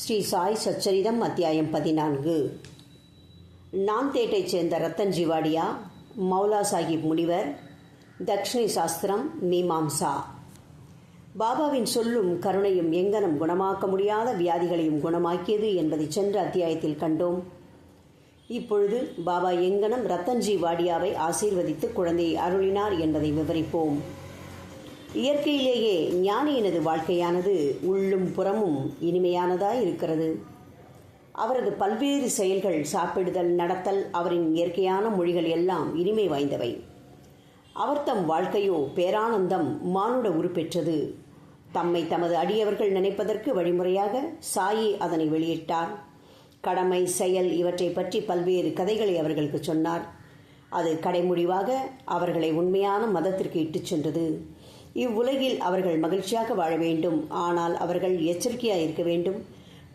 ஸ்ரீ சாய் சச்சரிதம் அத்தியாயம் பதினான்கு. நாந்தேட்டைச் சேர்ந்த ரத்தன் ஜிவாடியா மௌலா சாஹிப் முனிவர் தக்ஷிணி சாஸ்திரம் மீமாம்சா. பாபாவின் சொல்லும் கருணையும் எங்கனம் குணமாக்க முடியாத வியாதிகளையும் குணமாக்கியது என்பதை சென்ற அத்தியாயத்தில் கண்டோம். இப்பொழுது பாபா எங்கனம் ரத்தன்ஜி வாடியாவை ஆசீர்வதித்து குழந்தையை அருளினார் என்பதை விவரிப்போம். இயற்கையிலேயே ஞானியினது வாழ்க்கையானது உள்ளும் புறமும் இனிமையானதாய் இருக்கிறது. அவரது பல்வேறு செயல்கள் சாப்பிடுதல் நடத்தல் அவரின் இயற்கையான மொழிகள் எல்லாம் இனிமை வாய்ந்தவை. அவர் தம் வாழ்க்கையோ பேரானந்தம் மானுட உருப்பெற்றது. தம்மை தமது அடியவர்கள் நினைப்பதற்கு வழிமுறையாக சாயி அதனை வெளியிட்டார். கடமை செயல் இவற்றை பற்றி பல்வேறு கதைகளை அவர்களுக்கு சொன்னார். அது கடைமுடிவாக அவர்களை உண்மையான மதத்திற்கு இட்டுச் சென்றது. இவ்வுலகில் அவர்கள் மகிழ்ச்சியாக வாழ வேண்டும். ஆனால் அவர்கள் எச்சரிக்கையாக இருக்க வேண்டும்.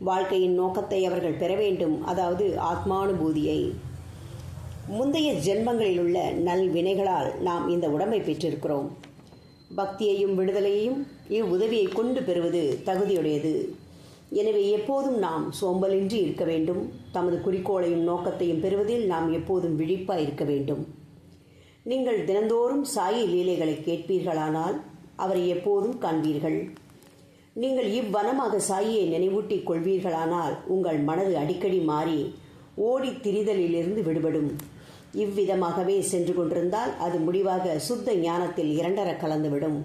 வாழ்க்கையின் நோக்கத்தை அவர்கள் பெற வேண்டும். அதாவது ஆத்மானுபூதியை. முந்தைய ஜென்மங்களில் உள்ள நல் வினைகளால் நாம் இந்த உடம்பை பெற்றிருக்கிறோம். பக்தியையும் விடுதலையையும் இவ்வுதவியை கொண்டு பெறுவது தகுதியுடையது. எனவே எப்போதும் நாம் சோம்பலின்றி இருக்க வேண்டும். தமது குறிக்கோளையும் நோக்கத்தையும் பெறுவதில் நாம் எப்போதும் விழிப்பாக இருக்க வேண்டும். நீங்கள் தினந்தோறும் சாயி லீலைகளை கேட்பீர்களானால் அவரை எப்போதும் காண்பீர்கள். நீங்கள் இவ்வனமாக சாயியை நினைவூட்டிக் கொள்வீர்களானால் உங்கள் மனது அடிக்கடி மாறி ஓடித் திரிதலிலிருந்து விடுபடும். இவ்விதமாகவே சென்று கொண்டிருந்தால் அது முடிவாக சுத்த ஞானத்தில் இரண்டர கலந்துவிடும்.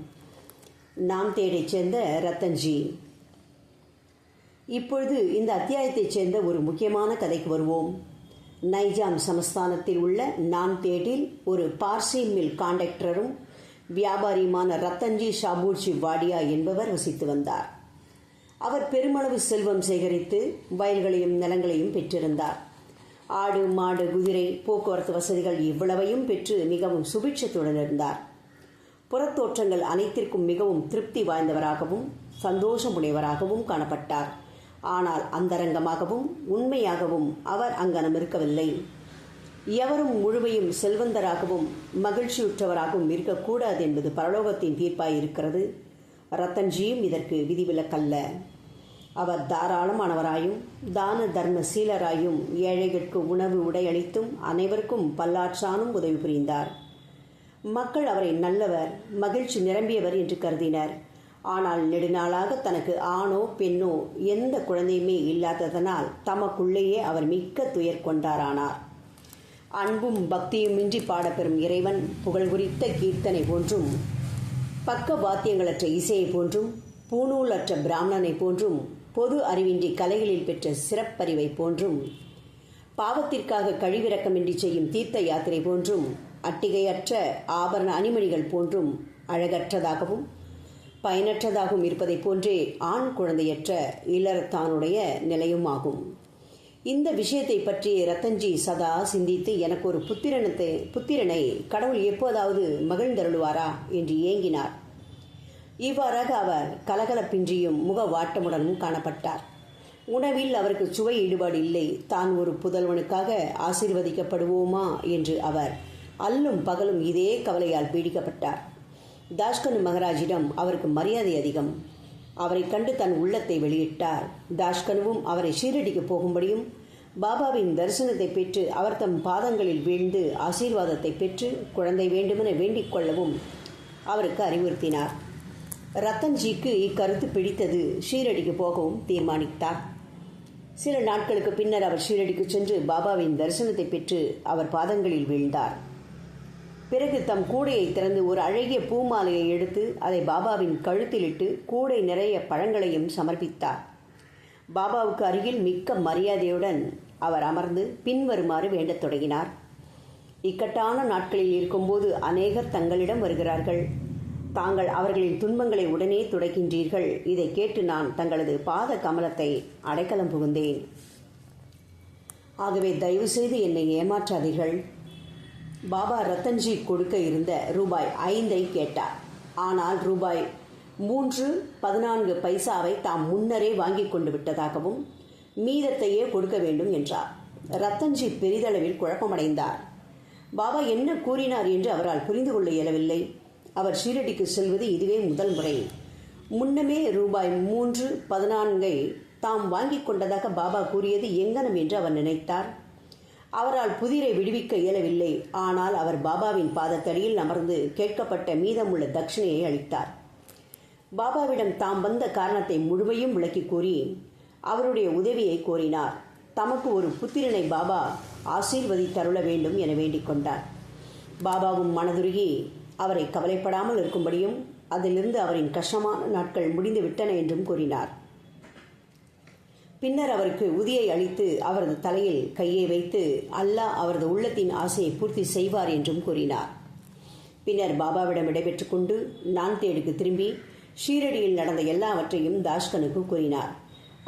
நாம் தேடைச் சேர்ந்த ரத்தன்ஜி. இப்பொழுது இந்த அத்தியாயத்தைச் சேர்ந்த ஒரு முக்கியமான கதைக்கு வருவோம். நைஜாம் சமஸ்தானத்தில் உள்ள நான்தேட்டில் ஒரு பார்சி மில் காண்டக்டரும் வியாபாரியுமான ரத்தன்ஜி ஷாபூர்ஜி வாடியா என்பவர் வசித்து வந்தார். அவர் பெருமளவு செல்வம் சேகரித்து வயல்களையும் நிலங்களையும் பெற்றிருந்தார். ஆடு மாடு குதிரை போக்குவரத்து வசதிகள் இவ்வளவையும் பெற்று மிகவும் சுபிட்சத்துடன் இருந்தார். புறத்தோற்றங்கள் அனைத்திற்கும் மிகவும் திருப்தி வாய்ந்தவராகவும் சந்தோஷமுடையவராகவும் காணப்பட்டார். ஆனால் அந்தரங்கமாகவும் உண்மையாகவும் அவர் அங்கனம் இருக்கவில்லை. எவரும் முழுமையும் செல்வந்தராகவும் மகிழ்ச்சியுற்றவராகவும் இருக்கக்கூடாது என்பது பரலோகத்தின் தீர்ப்பாய் இருக்கிறது ரத்தன்ஜியும் இதற்கு விதிவிலக்கல்ல. அவர் தாராளமானவராயும் தான தர்ம சீலராயும் ஏழைகளுக்கு உணவு உடையளித்தும் அனைவருக்கும் பல்லாற்றானும் உதவி புரிந்தார். மக்கள் அவரை நல்லவர் மகிழ்ச்சி நிரம்பியவர் என்று கருதினர். ஆனால் நெடுநாளாக தனக்கு ஆணோ பெண்ணோ எந்த குழந்தையுமே இல்லாததனால் தமக்குள்ளேயே அவர் மிக்க துயர் கொண்டாரானார். அன்பும் பக்தியுமின்றி பாடப்பெறும் இறைவன். புகழ் குறித்த கீர்த்தனை போன்றும் பக்க வாத்தியங்களற்ற இசையை போன்றும் பூநூலற்ற பிராமணனை போன்றும் பொது அறிவின்றி கலைகளில் பெற்ற சிறப்பறிவை போன்றும் பாவத்திற்காக கழிவிறக்கமின்றி செய்யும் தீர்த்த யாத்திரை போன்றும் அட்டிகையற்ற ஆபரண அணிமணிகள் போன்றும் அழகற்றதாகவும் பயனற்றதாகவும் இருப்பதைப் போன்றே ஆண் குழந்தையற்ற இளரத்தானுடைய நிலையுமாகும். இந்த விஷயத்தை பற்றி ரத்தன்ஜி சதா சிந்தித்து எனக்கு ஒரு புத்திரனத்தை புத்திரனை கடவுள் எப்போதாவது மகிழ்ந்தருளுவாரா என்று ஏங்கினார். இவ்வாறாக அவர் கலகலப்பின்றியும் முக வாட்டமுடனும் காணப்பட்டார். உணவில் அவருக்கு சுவை ஈடுபாடு இல்லை. தான் ஒரு புதல்வனுக்காக ஆசீர்வதிக்கப்படுவோமா என்று அவர் அல்லும் பகலும் இதே கவலையால் பீடிக்கப்பட்டார். தாஷ்கனு மகராஜிடம் அவருக்கு மரியாதை அதிகம். அவரை கண்டு தன் உள்ளத்தை வெளியிட்டார். தாஷ்கனுவும் அவரை ஷீரடிக்கு போகும்படியும் பாபாவின் தரிசனத்தை பெற்று அவர் தம் பாதங்களில் வீழ்ந்து ஆசீர்வாதத்தை பெற்று குழந்தை வேண்டுமென வேண்டிக் கொள்ளவும் அவருக்கு அறிவுறுத்தினார். ரத்தன்ஜிக்கு இக்கருத்து பிடித்தது ஷீரடிக்கு போகவும் தீர்மானித்தார். சில நாட்களுக்கு பின்னர் அவர் ஷீரடிக்கு சென்று பாபாவின் தரிசனத்தை பெற்று அவர் பாதங்களில் வீழ்ந்தார். பிறகு தம் கூடையை திறந்து ஒரு அழகிய பூமாலையை எடுத்து அதை பாபாவின் கழுத்திலிட்டு கூடை நிறைய பழங்களையும் சமர்ப்பித்தார். பாபாவுக்கு அருகில் மிக்க மரியாதையுடன் அவர் அமர்ந்து பின்வருமாறு வேண்டத் தொடங்கினார். இக்கட்டான நாட்களில் இருக்கும்போது அநேகர் தங்களிடம் வருகிறார்கள். தாங்கள் அவர்களின் துன்பங்களை உடனே துடைக்கின்றீர்கள். இதை கேட்டு நான் தங்களது பாத கமலத்தை அடைக்கலம் புகுந்தேன். ஆகவே தயவுசெய்து என்னை ஏமாற்றாதீர்கள். பாபா ரத்தன்ஜி கொடுக்க இருந்த ரூபாய் ஐந்தை கேட்டார். ஆனால் ரூபாய் மூன்று பதினான்கு பைசாவை தாம் முன்னரே வாங்கி கொண்டு விட்டதாகவும் மீதத்தையே கொடுக்க வேண்டும் என்றார். ரத்தன்ஜி பெரிதளவில் குழப்பமடைந்தார். பாபா என்ன கூறினார் என்று அவரால் புரிந்து கொள்ள இயலவில்லை. அவர் ஷீரடிக்கு செல்வது இதுவே முதல் முறை. முன்னமே ரூபாய் மூன்று பதினான்கை தாம் வாங்கிக் கொண்டதாக பாபா கூறியது எங்கனம் என்று அவர் நினைத்தார். அவரால் புதிரை விடுவிக்க இயலவில்லை. ஆனால் அவர் பாபாவின் பாதத்தடியில் அமர்ந்து கேட்கப்பட்ட மீதமுள்ள தட்சிணையை அளித்தார் பாபாவிடம் தாம் வந்த காரணத்தை முழுமையும் விளக்கி கூறி அவருடைய உதவியை கோரினார். தமக்கு ஒரு புத்திரனை பாபா ஆசீர்வதித்தருள வேண்டும் என வேண்டிக் கொண்டார். பாபாவும் மனதுருகி அவரை கவலைப்படாமல் இருக்கும்படியும் அதிலிருந்து அவரின் கஷ்டமான நாட்கள் முடிந்து விட்டன என்றும் கூறினார். பின்னர் அவருக்கு உதியை அளித்து அவரது தலையில் கையை வைத்து அல்லாஹ் அவரது உள்ளத்தின் ஆசையை பூர்த்தி செய்வார் என்றும் கூறினார். பின்னர் பாபாவிடம் விடைபெற்றுக் கொண்டு நான்தேடுக்கு திரும்பி ஷீரடியில் நடந்த எல்லாவற்றையும் தாஷ்கனுக்கு கூறினார்.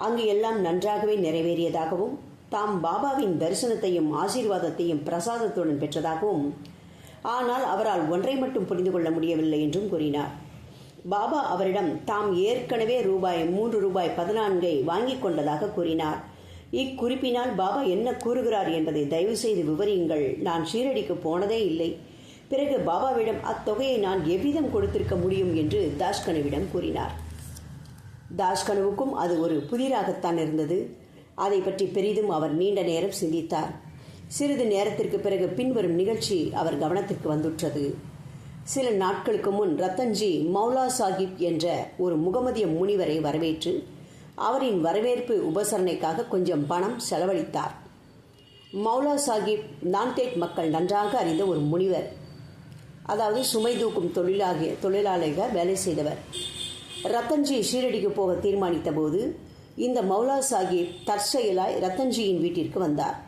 அங்கு எல்லாம் நன்றாகவே நிறைவேறியதாகவும் தாம் பாபாவின் தரிசனத்தையும் ஆசீர்வாதத்தையும் பிரசாதத்துடன் பெற்றதாகவும் ஆனால் அவரால் ஒன்றை மட்டும் புரிந்து கொள்ள முடியவில்லை என்றும் கூறினார். பாபா அவரிடம் தாம் ஏற்கனவே ரூபாய் மூன்று ரூபாய் பதினான்கை வாங்கிக் கொண்டதாக கூறினார். இக்குறிப்பினால் பாபா என்ன கூறுகிறார் என்பதை தயவு செய்து விவரியுங்கள். நான் ஷீரடிக்கு போனதே இல்லை. பிறகு பாபாவிடம் அத்தொகையை நான் எவ்விதம் கொடுத்திருக்க முடியும் என்று தாஷ்கனுவிடம் கூறினார். தாஷ்கனுவுக்கும் அது ஒரு புதிராகத்தான் இருந்தது. அதை பற்றி பெரிதும் அவர் நீண்ட நேரம் சிந்தித்தார். சிறிது நேரத்திற்கு பிறகு பின்வரும் நிகழ்ச்சி அவர் கவனத்திற்கு வந்துற்றது. சில நாட்களுக்கு முன் ரத்தன்ஜி மௌலா சாஹிப் என்ற ஒரு முகமதிய முனிவரை வரவேற்று அவரின் வரவேற்பு உபசரணைக்காக கொஞ்சம் பணம் செலவழித்தார். மௌலா சாஹிப் நான்தேட் மக்கள் நன்றாக அறிந்த ஒரு முனிவர். அதாவது சுமை தூக்கும் தொழிலாகிய தொழிலாளிகள் வேலை செய்தவர். ரத்தன்ஜி ஷீரடிக்கு போக தீர்மானித்த போது இந்த மௌலா சாஹிப் தற்செயலாய் ரத்தன்ஜியின் வீட்டிற்கு வந்தார்.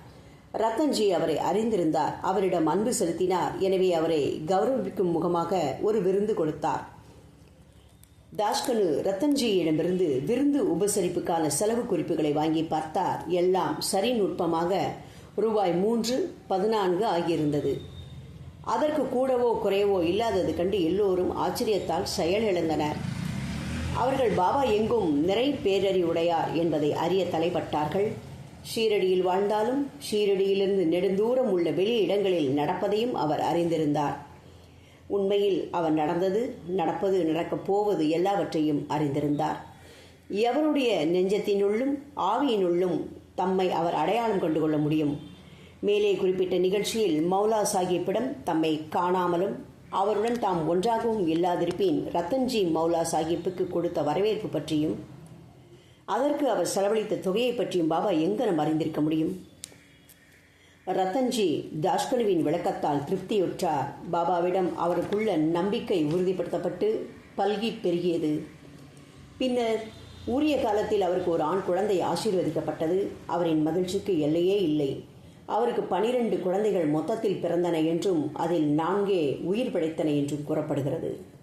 ரத்தன்ஜி அவரை அறிந்திருந்தார். அவரிடம் அன்பு செலுத்தினார். எனவே அவரை கௌரவிக்கும் முகமாக ஒரு விருந்து கொடுத்தார். தாஷ்கனு ரத்தன்ஜியிடமிருந்து விருந்து உபசரிப்புக்கான செலவு குறிப்புகளை வாங்கி பார்த்தார். எல்லாம் சரி நுட்பமாக ரூபாய் மூன்று பதினான்கு ஆகியிருந்தது. அதற்கு கூடவோ குறைவோ இல்லாதது கண்டு எல்லோரும் ஆச்சரியத்தால் செயலிழந்தனர் அவர்கள் பாபா எங்கும் நிறை பேரறிவுடையார் என்பதை அறிய தலைப்பட்டார்கள். ஷீரடியில் வாழ்ந்தாலும் ஷீரடியிலிருந்து நெடுந்தூரம் உள்ள வெளி இடங்களில் நடப்பதையும் அவர் அறிந்திருந்தார். உண்மையில் அவர் நடந்தது நடப்பது நடக்கப் போவது எல்லாவற்றையும் அறிந்திருந்தார். எவருடைய நெஞ்சத்தினுள்ளும் ஆவியினுள்ளும் தம்மை அவர் அடையாளம் கொண்டு கொள்ள முடியும்? மேலே குறிப்பிட்ட நிகழ்ச்சியில் மௌலா சாஹிப்பிடம் தம்மை காணாமலும் அவருடன் தாம் ஒன்றாகவும் இல்லாதிருப்பின் ரத்தன்ஜி மௌலா சாஹிப்புக்கு கொடுத்த வரவேற்பு பற்றியும் அதற்கு அவர் செலவழித்த தொகையை பற்றியும் பாபா எங்கனம் அறிந்திருக்க முடியும்? ரத்தன்ஜி தாஷ்கனுவின் விளக்கத்தால் திருப்தியுற்றார். பாபாவிடம் அவருக்குள்ள நம்பிக்கை உறுதிப்படுத்தப்பட்டு பல்கி பெருகியது. பின்னர் உரிய காலத்தில் அவருக்கு ஒரு ஆண் குழந்தை ஆசீர்வதிக்கப்பட்டது. அவரின் மகிழ்ச்சிக்கு எல்லையே இல்லை. அவருக்கு பனிரெண்டு குழந்தைகள் மொத்தத்தில் பிறந்தன என்றும் அதில் நான்கே உயிர் பிழைத்தன என்றும் கூறப்படுகிறது.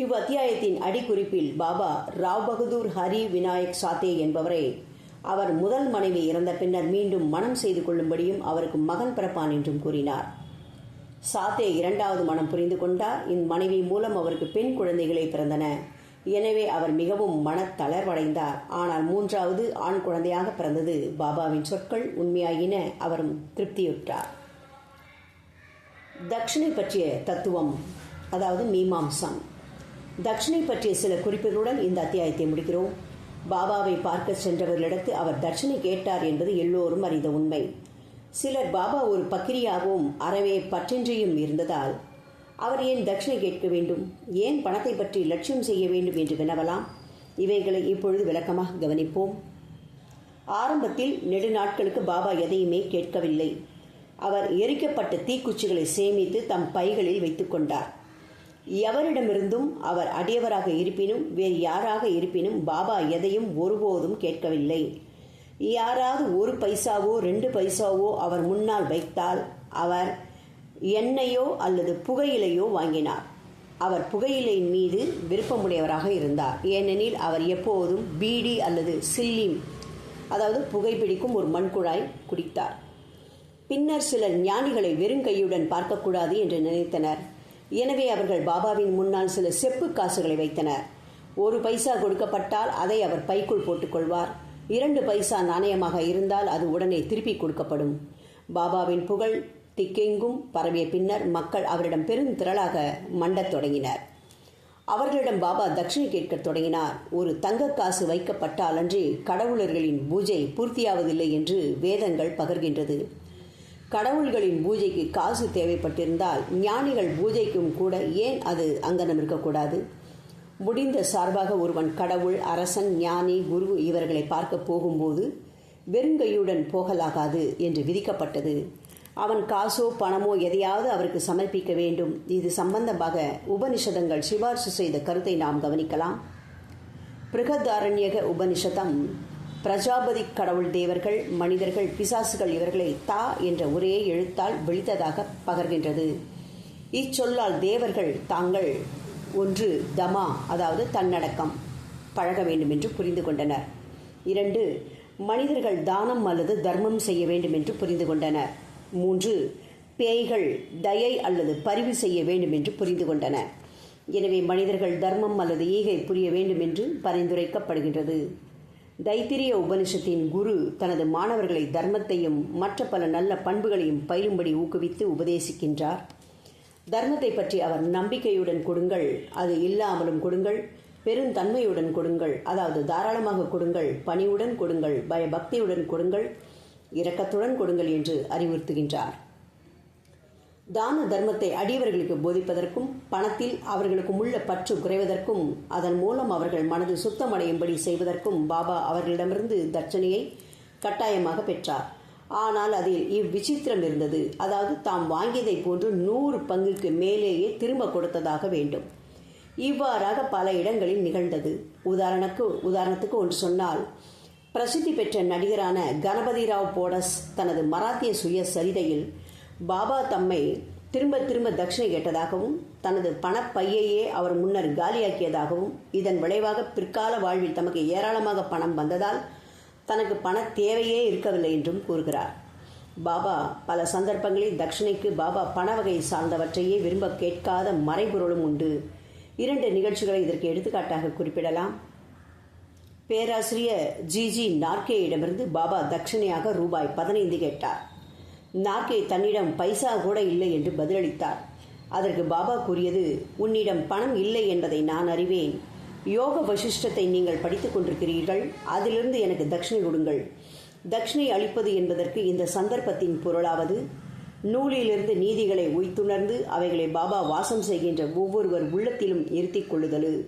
இவ் அத்தியாயத்தின் அடிக்குறிப்பில் பாபா ராவ் பகதூர் ஹரி விநாயக் சாத்தே என்பவரை. அவர் முதல் மனைவி இறந்த பின்னர் மீண்டும் மனம் செய்து கொள்ளும்படியும் அவருக்கு மகன் பிறப்பான் என்றும் கூறினார். சாத்தே இரண்டாவது மனம் புரிந்து கொண்டார். இம்மனைவி மூலம் அவருக்கு பெண் குழந்தைகளை பிறந்தன. எனவே அவர் மிகவும் மனத்தளர்வடைந்தார். ஆனால் மூன்றாவது ஆண் குழந்தையாக பிறந்தது பாபாவின் சொற்கள் உண்மையாகின அவரும் திருப்தியுற்றார். தக்ஷிணை பற்றிய தத்துவம் அதாவது மீமாம்சம். தட்சிணை பற்றிய சில குறிப்புகளுடன் இந்த அத்தியாயத்தை முடிக்கிறோம். பாபாவை பார்க்க சென்றவர்களிடத்து அவர் தட்சிணை கேட்டார் என்பது எல்லோரும் அறிந்த உண்மை. சிலர் பாபா ஒரு பக்கிரியாகவும் அறவே பற்றின்றியும் இருந்ததால் அவர் ஏன் தட்சிணை கேட்க வேண்டும்? ஏன் பணத்தை பற்றி லட்சியம் செய்ய வேண்டும் என்று வினவலாம்? இவைகளை இப்பொழுது விளக்கமாக கவனிப்போம். ஆரம்பத்தில் நெடுநாட்களுக்கு பாபா எதையுமே கேட்கவில்லை. அவர் எரிக்கப்பட்ட தீக்குச்சிகளை சேமித்து தம் பைகளில் வைத்துக்கொண்டார் எவரிடமிருந்தும் அவர் அடியவராக இருப்பினும் வேறு யாராக இருப்பினும் பாபா எதையும் ஒருபோதும் கேட்கவில்லை. யாராவது ஒரு பைசாவோ ரெண்டு பைசாவோ அவர் முன்னால் வைத்தால் அவர் எண்ணெயோ அல்லது புகையிலையோ வாங்கினார். அவர் புகையிலையின் மீது விருப்பமுடையவராக இருந்தார். ஏனெனில் அவர் எப்போதும் பீடி அல்லது சில்லிம் அதாவது புகைப்பிடிக்கும் ஒரு மண்குழாய் குடித்தார். பின்னர் சிலர் ஞானிகளை வெறுங்கையுடன் பார்க்கக்கூடாது என்று நினைத்தனர். எனவே அவர்கள் பாபாவின் முன்னால் சில செப்பு காசுகளை வைத்தனர். ஒரு பைசா கொடுக்கப்பட்டால் அதை அவர் பைக்குள் போட்டுக்கொள்வார். இரண்டு பைசா நாணயமாக இருந்தால் அது உடனே திருப்பி கொடுக்கப்படும். பாபாவின் புகழ் திக்கெங்கும் பரவிய பின்னர் மக்கள் அவரிடம் பெரும் திரளாக மண்டத் தொடங்கினர். அவர்களிடம் பாபா தட்சிணை கேட்கத் தொடங்கினார். ஒரு தங்க காசு வைக்கப்பட்டாலன்றி கடவுளர்களின் பூஜை பூர்த்தியாவதில்லை என்று வேதங்கள் பகர்கின்றது. கடவுள்களின் பூஜைக்கு காசு தேவைப்பட்டிருந்தால் ஞானிகள் பூஜைக்கும் கூட ஏன் அது அங்கனம் இருக்கக்கூடாது? முடிந்த சார்பாக ஒருவன் கடவுள் அரசன் ஞானி குரு இவர்களை பார்க்க போகும்போது வெறுங்கையுடன் போகலாகாது என்று விதிக்கப்பட்டது. அவன் காசோ பணமோ எதையாவது அவருக்கு சமர்ப்பிக்க வேண்டும். இது சம்பந்தமாக உபனிஷதங்கள் சிபார்சு செய்த கருத்தை நாம் கவனிக்கலாம். பிருகதாரண்யக உபனிஷதம் பிரஜாபதி கடவுள் தேவர்கள் மனிதர்கள் பிசாசுகள் இவர்களை தா என்ற ஒரே எழுத்தால் விழித்ததாக பகர்கின்றது. இச்சொல்லால் தேவர்கள் தாங்கள் ஒன்று தமா அதாவது தன்னடக்கம் பழக வேண்டும் என்று புரிந்து கொண்டனர். இரண்டு மனிதர்கள் தானம் அல்லது தர்மம் செய்ய வேண்டும் என்று புரிந்து கொண்டனர். மூன்று பேய்கள் தயை அல்லது பரிவு செய்ய வேண்டும் என்று புரிந்து கொண்டன எனவே மனிதர்கள் தர்மம் அல்லது ஈகை புரிய வேண்டும் என்று பரிந்துரைக்கப்படுகின்றது. தைத்திரிய உபனிஷத்தின் குரு தனது மாணவர்களை தர்மத்தையும் மற்ற பல நல்ல பண்புகளையும் பயிலும்படி ஊக்குவித்து உபதேசிக்கின்றார். தர்மத்தை பற்றி அவர் நம்பிக்கையுடன் கொடுங்கள் அது இல்லாமலும் கொடுங்கள் பெருந்தன்மையுடன் கொடுங்கள் அதாவது தாராளமாக கொடுங்கள் பணிவுடன் கொடுங்கள் பயபக்தியுடன் கொடுங்கள் இரக்கத்துடன் கொடுங்கள் என்று அறிவுறுத்துகின்றார். தான தர்மத்தை அடியவர்களுக்கு போதிப்பதற்கும் பணத்தில் அவர்களுக்கு உள்ள பற்று குறைவதற்கும் அதன் மூலம் அவர்கள் மனது சுத்தமடையும்படி செய்வதற்கும் பாபா அவர்களிடமிருந்து தட்சணையை கட்டாயமாக பெற்றார். ஆனால் அதில் இவ்விசித்திரம் இருந்தது. அதாவது தாம் வாங்கியதை போன்று நூறு பங்குக்கு மேலேயே திரும்ப கொடுத்ததாக வேண்டும். இவ்வாறாக பல இடங்களில் நிகழ்ந்தது. உதாரணக்கு உதாரணத்துக்கு ஒன்று சொன்னால் பிரசித்தி பெற்ற நடிகரான கணபதி ராவ் போடஸ் தனது மராத்திய சுய சரிதையில் பாபா தம்மை திரும்ப திரும்ப தட்சிணை கேட்டதாகவும் தனது பணப்பையையே அவர் முன்னர் காலியாக்கியதாகவும் இதன் விளைவாக பிற்கால வாழ்வில் தமக்கு ஏராளமாக பணம் வந்ததால் தனக்கு பண தேவையே இருக்கவில்லை என்றும் கூறுகிறார். பாபா பல சந்தர்ப்பங்களில் தட்சிணைக்கு பாபா பண வகை சார்ந்தவற்றையே விரும்ப கேட்காத மறைபொருளும் உண்டு. இரண்டு நிகழ்ச்சிகளை இதற்கு எடுத்துக்காட்டாக குறிப்பிடலாம். பேராசிரியர் ஜிஜி நார்கேயிடமிருந்து பாபா தட்சிணையாக ரூபாய் பதினைந்து கேட்டார். நாக்கே தன்னிடம் பைசா கூட இல்லை என்று பதிலளித்தார். அதற்கு பாபா கூறியது உன்னிடம் பணம் இல்லை என்பதை நான் அறிவேன். யோக வசிஷ்டத்தை நீங்கள் படித்துக் கொண்டிருக்கிறீர்கள். அதிலிருந்து எனக்கு தட்சிணை கொடுங்கள். தட்சிணை அளிப்பது என்பதற்கு இந்த சந்தர்ப்பத்தின் பொருளாவது. நூலிலிருந்து நீதிகளை உய்த்துணர்ந்து அவைகளை பாபா வாசம் செய்கின்ற ஒவ்வொருவர் உள்ளத்திலும் இருத்திக் கொள்ளுதலு.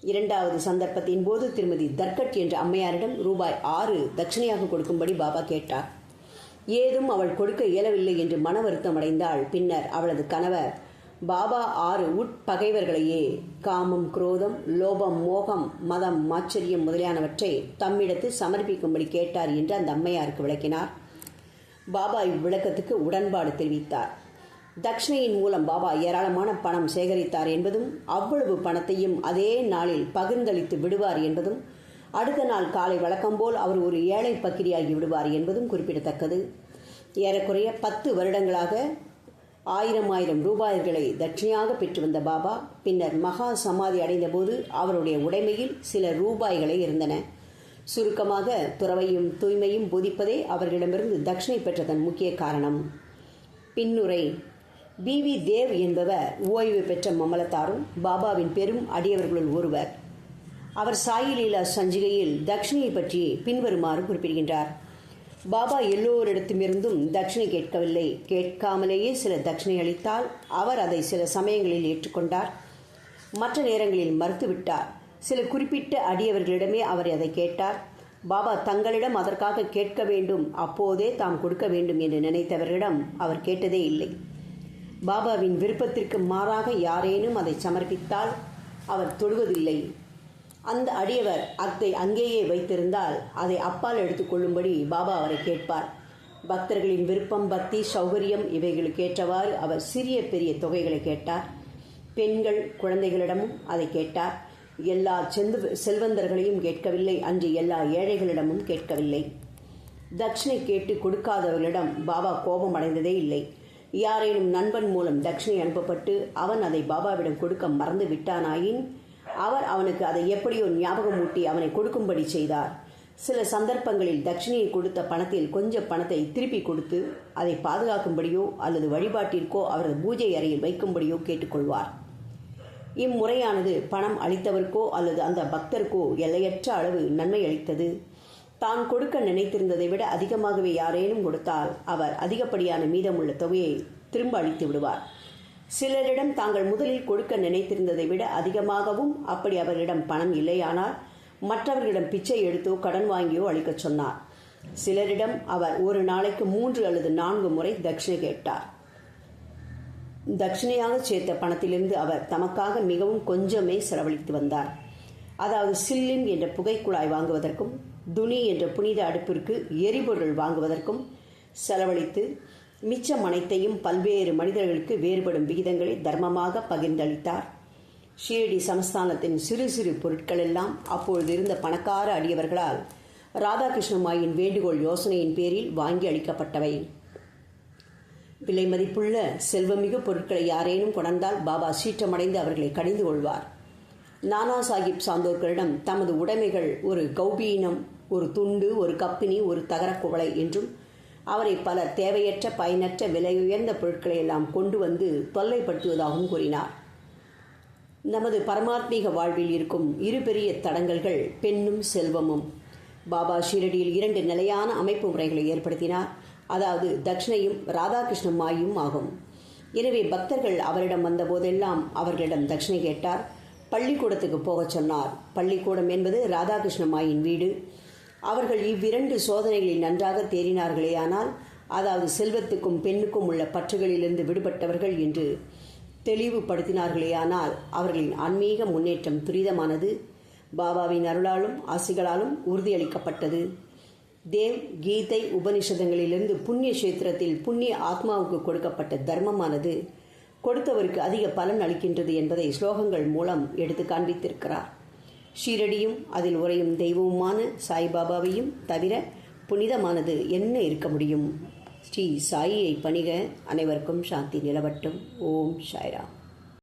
இரண்டாவது சந்தர்ப்பத்தின் போது திருமதி தர்கட் என்ற அம்மையாரிடம் ரூபாய் ஆறு தட்சிணையாக கொடுக்கும்படி பாபா கேட்டார். ஏதும் அவள் கொடுக்க இயலவில்லை என்று மன வருத்தம் அடைந்தாள் பின்னர் அவளது கணவர் பாபா ஆறு உட்பகைவர்களையே காமம் குரோதம் லோபம் மோகம் மதம் மாச்சரியம் முதலியானவற்றை தம்மிடத்து சமர்ப்பிக்கும்படி கேட்டார் என்று அந்த அம்மையாருக்கு விளக்கினார். பாபா இவ்விளக்கத்துக்கு உடன்பாடு தெரிவித்தார். தக்ஷணையின் மூலம் பாபா ஏராளமான பணம் சேகரித்தார் என்பதும் அவ்வளவு பணத்தையும் அதே நாளில் பகிர்ந்தளித்து விடுவார் என்பதும் அடுத்த நாள் காலை வழக்கம்போல் அவர் ஒரு ஏழை பக்கிரியாகி விடுவார் என்பதும் குறிப்பிடத்தக்கது. ஏறக்குறைய பத்து வருடங்களாக ஆயிரம் ஆயிரம் ரூபாய்களை தட்சிணையாக பெற்று வந்த பாபா பின்னர் மகா சமாதி அடைந்தபோது அவருடைய உடைமையில் சில ரூபாய்களே இருந்தன. சுருக்கமாக துறவையும் தூய்மையும் போதிப்பதே அவர்களிடமிருந்து தட்சிணை பெற்றதன் முக்கிய காரணம். பின்னுரை பி வி தேவ் என்பவர் ஓய்வு பெற்ற மமலத்தாரும் பாபாவின் பெரும் அடியவர்களுள் ஒருவர். அவர் சாயிலீலா சஞ்சிகையில் தட்சிணையை பற்றி பின்வருமாறு குறிப்பிடுகின்றார். பாபா எல்லோரிடத்திலிருந்தும் தட்சிணை கேட்கவில்லை. கேட்காமலேயே சில தட்சிணை அளித்தால் அவர் அதை சில சமயங்களில் ஏற்றுக்கொண்டார். மற்ற நேரங்களில் மறுத்துவிட்டார். சில குறிப்பிட்ட அடியவர்களிடமே அவர் அதை கேட்டார். பாபா தங்களிடம் அதற்காக கேட்க வேண்டும் அப்போதே தாம் கொடுக்க வேண்டும் என்று நினைத்தவர்களிடம் அவர் கேட்டதே இல்லை. பாபாவின் விருப்பத்திற்கு மாறாக யாரேனும் அதை சமர்ப்பித்தால் அவர் தொடுவதில்லை. அந்த அடியவர் அத்தை அங்கேயே வைத்திருந்தால் அதை அப்பால் எடுத்துக்கொள்ளும்படி பாபா அவரை கேட்பார். பக்தர்களின் விருப்பம் பக்தி சௌகரியம் இவைகளுக்கு ஏற்றவாறு அவர் சிறிய பெரிய தொகைகளை கேட்டார். பெண்கள் குழந்தைகளிடமும் அதை கேட்டார். எல்லா செந்து செல்வந்தர்களையும் கேட்கவில்லை அன்று எல்லா ஏழைகளிடமும் கேட்கவில்லை. தட்சிணை கேட்டு கொடுக்காதவர்களிடம் பாபா கோபம் அடைந்ததே இல்லை. யாரேனும் நண்பன் மூலம் தட்சிணை அனுப்பப்பட்டு அவன் அதை பாபாவிடம் கொடுக்க மறந்து விட்டானாயின் அவர் அவனுக்கு அதை எப்படியோ ஞாபகமூட்டி அவனை கொடுக்கும்படி செய்தார். சில சந்தர்ப்பங்களில் தட்சிணியை கொடுத்த பணத்தில் கொஞ்சம் பணத்தை திருப்பி கொடுத்து அதை பாதுகாக்கும்படியோ அல்லது வழிபாட்டிற்கோ அவரது பூஜை அறையில் வைக்கும்படியோ கேட்டுக்கொள்வார். இம்முறையானது பணம் அளித்தவருக்கோ அல்லது அந்த பக்தருக்கோ எல்லையற்ற அளவு நன்மை அளித்தது. தான் கொடுக்க நினைத்திருந்ததை விட அதிகமாகவே யாரேனும் கொடுத்தால் அவர் அதிகப்படியான மீதமுள்ள தொகையை திரும்ப அளித்து விடுவார். சிலரிடம் தாங்கள் முதலில் கொடுக்க நினைத்திருந்ததை விட அதிகமாகவும் அப்படி அவரிடம் பணம் இல்லையானால் மற்றவர்களிடம் பிச்சை எடுத்தோ கடன் வாங்கியோ அளிக்கச் சொன்னார். சிலரிடம் அவர் ஒரு நாளைக்கு மூன்று அல்லது நான்கு முறை தட்சிணை கேட்டார். தட்சிணையாக சேர்த்த பணத்திலிருந்து அவர் தமக்காக மிகவும் கொஞ்சமே செலவழித்து வந்தார். அதாவது சில்லிம் என்ற புகைக்குழாய் வாங்குவதற்கும் துணி என்ற புனித அடுப்பிற்கு எரிபொருள் வாங்குவதற்கும் செலவழித்து மிச்சம் அனைத்தையும் பல்வேறு மனிதர்களுக்கு வேறுபடும் விகிதங்களை தர்மமாக பகிர்ந்தளித்தார். ஷீரடி சமஸ்தானத்தின் சிறு சிறு பொருட்கள் எல்லாம் அப்பொழுது இருந்த பணக்கார அடியவர்களால் ராதாகிருஷ்ணமாயின் வேண்டுகோள் யோசனையின் பேரில் வாங்கி அளிக்கப்பட்டவை. விலை மதிப்புள்ள செல்வமிகு பொருட்களை யாரேனும் கொணர்ந்தால் பாபா சீற்றமடைந்து அவர்களை கடிந்து கொள்வார். நானா சாஹிப் சாந்தோர்களிடம் தமது உடைமைகள் ஒரு கௌபீனம் ஒரு துண்டு ஒரு கப்பினி ஒரு தகரக்குவளை என்றும் அவரை பலர் தேவையற்ற பயனற்ற விலையுயர்ந்த பொருட்களை எல்லாம் கொண்டு வந்து தொல்லைப்படுத்துவதாகவும் கூறினார். நமது பரமாத்மீக வாழ்வில் இருக்கும் இரு பெரிய தடங்கல்கள் பெண்ணும் செல்வமும். பாபா ஷீரடியில் இரண்டு நிலையான அமைப்பு முறைகளை ஏற்படுத்தினார். அதாவது தட்சிணையும் ராதாகிருஷ்ண மாயும் ஆகும். எனவே பக்தர்கள் அவரிடம் வந்தபோதெல்லாம் அவர்களிடம் தட்சிணை கேட்டார். பள்ளிக்கூடத்துக்கு போகச் சொன்னார். பள்ளிக்கூடம் என்பது ராதாகிருஷ்ண மாயின் வீடு. அவர்கள் இவ்விரண்டு சோதனைகளில் நன்றாக தேறினார்களேயானால் அதாவது செல்வத்துக்கும் பெண்ணுக்கும் உள்ள பற்றுகளிலிருந்து விடுபட்டவர்கள் என்று தெளிவுபடுத்தினார்களேயானால் அவர்களின் ஆன்மீக முன்னேற்றம் துரிதமானது. பாபாவின் அருளாலும் ஆசிகளாலும் உறுதியளிக்கப்பட்டது. தேவ் கீதை உபனிஷதங்களிலிருந்து புண்ணிய கஷேத்திரத்தில் புண்ணிய ஆத்மாவுக்கு கொடுக்கப்பட்ட தர்மமானது. கொடுத்தவருக்கு அதிக பலன் அளிக்கின்றது என்பதை ஸ்லோகங்கள் மூலம் எடுத்து காண்பித்திருக்கிறார். ஷீரடியும் அதில் உரையும் தெய்வமுமான சாய்பாபாவையும் தவிர புனிதமானது என்ன இருக்க முடியும்? ஸ்ரீ சாயியை பணிக. அனைவருக்கும் சாந்தி நிலவட்டும். ஓம் சாய்ராம்.